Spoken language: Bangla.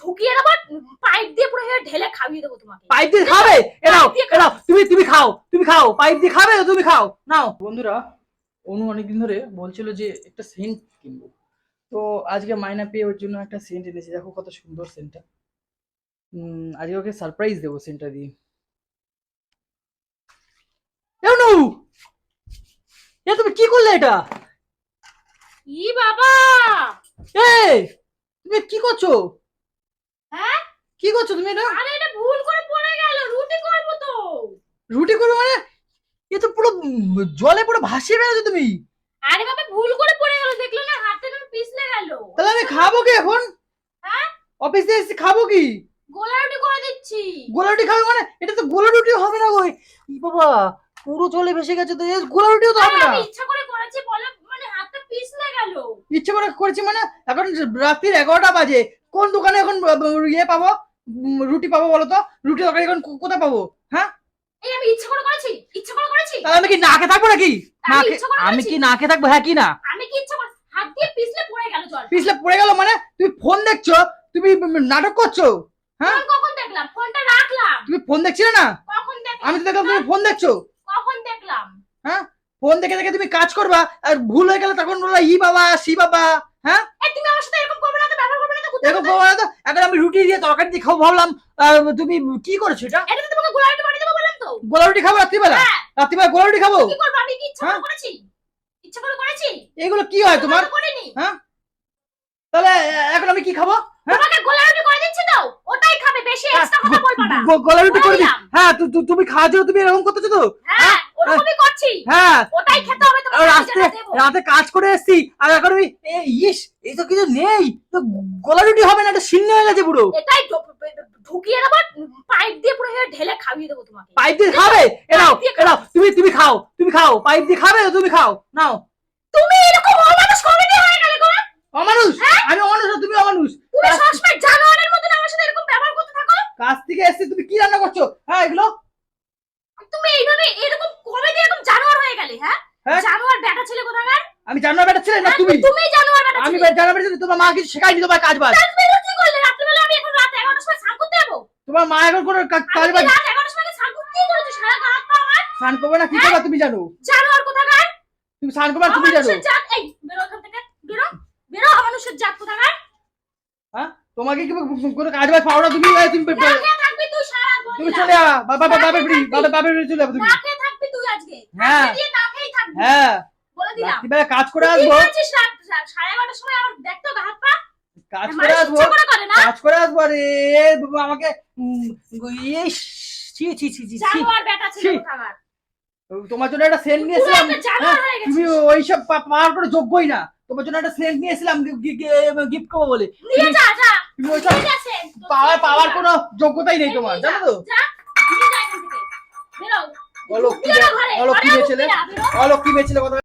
ঢুকিয়ে দেবো পাইপ দিয়ে পুরো ঢেলে খাইয়ে দেবো তোমাকে। পাইপ দিয়ে খাবে? এ নাও তুমি তুমি খাও তুমি খাও পাইপ দিয়ে খাবে তুমি খাও নাও। বন্ধুরা অনু অনেকদিন ধরে বলছিল যে একটা সেন্ট কিনবো। তো আজকে মাইনা পেয়ে ওর জন্য একটা সেন্ট এনেছি দেখো কত সুন্দর সেন্টটা আজকে ওকে সারপ্রাইজ দেবো সেন্টটা দিয়ে। অনু! এ তুমি কি করলে এটা? ই বাবা! এ তুমি কি করছ? হ্যাঁ? কি করছ তুমি এটা? আরে এটা ভুল করে পড়ে গেল রুটি করব তো। রুটি করবে মানে? এ তো পুরো জলে পুরো ভাসিয়ে বেড়াচ্ছো তুমি। আরে বাবা ভুল করে পড়ে গেল দেখল না হাতে না পিছলে গেল। তাহলে আমি খাব কি এখন? হ্যাঁ? অফিস এসে খাব কি? গোলা রুটি করে দিচ্ছি। গোলা রুটি খাবে মানে? এটা তো গোলা রুটি হবে না গো বাবা পুরো জলে ভেসে গেছে তো এ গোলা রুটিও তো হবে না। আমি ইচ্ছা করে করেছি বলে মানে হাতটা পিছলে গেল। ইচ্ছে করে করেছি মানে? এখন রাত্রির এগারোটা বাজে কোন দোকানে এখন ইয়ে পাবো? রুটি পাবো বলো তো? রুটি তরকারি এখন কোথায় পাবো? হ্যাঁ? এই আমি ইচ্ছা করে করেছি ইচ্ছা করে করেছি। তাহলে আমি কি না খেয়ে থাকব নাকি? আমি কি থাকব? হ্যাঁ কি না? আমি কি ইচ্ছা করে হাত দিয়ে পিছলে পড়ে গেল জল। পিছলে পড়ে গেল মানে? তুমি ফোন দেখছ? তুমি নাটক করছ? হ্যাঁ? কখন দেখলাম? ফোনটা রাখলাম। তুমি ফোন দেখছিলে না? কখন দেখলাম? আমি তো দেখলাম তুমি ফোন দেখছ। কখন দেখলাম? হ্যাঁ? ফোন দেখে দেখে তুমি কাজ করবা আর ভুল হয়ে গেলে তখন বলবা ই বাবা সি বাবা হ্যাঁ? তুমি আমার সাথে এরকম করবে না। এরকম করব না তো এখন আমি রুটি দিয়ে তরকারি দিয়ে খাব ভাবলাম তুমি কি করেছ এটা? এটা তো তোমাকে গোলা রুটি বানিয়ে দেবো বললাম তো। গোলা রুটি খাব রাত্রিবেলা? হ্যাঁ। রাত্রিবেলা গোলা রুটি খাব কি করব? আমি কি ইচ্ছা হ্যাঁ? করে করেছি? ইচ্ছা করে করেছি? এগুলো কি হয় তোমার? করিনি। তাহলে এখন আমি কি খাব? হ্যাঁ? তোমাকে গোলা রুটি করে দিচ্ছি তো। ওটাই খাবে বেশি এক্সট্রা কথা বলবা না। গোলা রুটি করে হ্যাঁ তুমি জন্য তুমি এরকম করতেছো তো? হ্যাঁ ওরকমই করছি। হ্যাঁ। ওটাই খেতে হবে তোমাকে রাতে রাতে কাজ করে এসেছি আর এখন আমি ইস এই তো কিছু নেই। তো গোলা রুটি হবে না এটা শীর্ণ হয়ে গেছে পুরো। এটাই ঢুকিয়ে দেবো পাইপ দিয়ে পুরো ঢেলে খাইয়ে দেবো তোমাকে। পাইপ দিয়ে খাবে? এ নাও পাইপ দিয়ে এ নাও তুমি তুমি খাও তুমি খাও। পাইপ দিয়ে খাবে তুমি খাও। নাও। তুমি এরকম অমানুষ কমিটি হয়ে গেলে গো? অমানুষ? হ্যাঁ? আমি অমানুষ তুমি অমানুষ। তুমি সবসময় জানোয়ারের মতন আমার সাথে এরকম ব্যবহার করতে থাকো? কাজ থেকে এসেছি তুমি কি রান্না করছ? হ্যাঁ এগুলো? তুমি এইভাবে এরকম দিয়ে এরকম জানোয়ার হয়ে গেলে হ্যাঁ? হ্যাঁ? জানোয়ার বেটা ছেলে কোথাকার? আমি জানা বেটা ছেলে না হ্যাঁ, তুমি? তুমি জানা তোমার মা কিছু শেখায়নি তোমার কাজ বাজ। তোমার মা এখন কোনো কাজ বাজ স্নান করবে না কি করবে তুমি জানো? জানোয়ার কোথাকার? তুমি স্নান করবে তুমি জানো? এই বেরো এখান থেকে বেরো বেরো অমানুষের জাত কোথাকার? হ্যাঁ? তোমাকে কি কোনো কাজ বাজ পাও না তুমি? তুমি না তুই সারা রাত তুমি চলে বাবা বাবা বাবা বাবা বাবা চলে যাবে তুমি। থাকবি তুই আজকে। হ্যাঁ। হ্যাঁ। দিলাম। রাত্রিবেলা কাজ করে আসব। সাড়ে এগারোটার সময় আমার দেখতো হাত পা কাজ করে আসব। করে করে কাজ করে আসব। রে বাবা আমাকে উম, ছি ছি ছি ছি জানোয়ার বেটা ছিল। তোমার জন্য একটা সেন্ট নিয়েছিলাম। হ্যাঁ, তুমি ওইসব পাওয়ার কোনো যোগ্যই না। তোমার জন্য একটা সেন্ট নিয়েছিলাম গিফট করব বলে। তুমি ওইসব পাওয়ার পাওয়ার। কোনো যোগ্যতাই নেই তোমার জানো তো যা নিয়ে যা এখান থেকে। বেরো। অলক্ষী বেরো ঘরে। অলক্ষী ঘরে মেয়ে ছেলে। ঢুকবি না, বেরো। অলক্ষী মেয়ে ছেলে কথা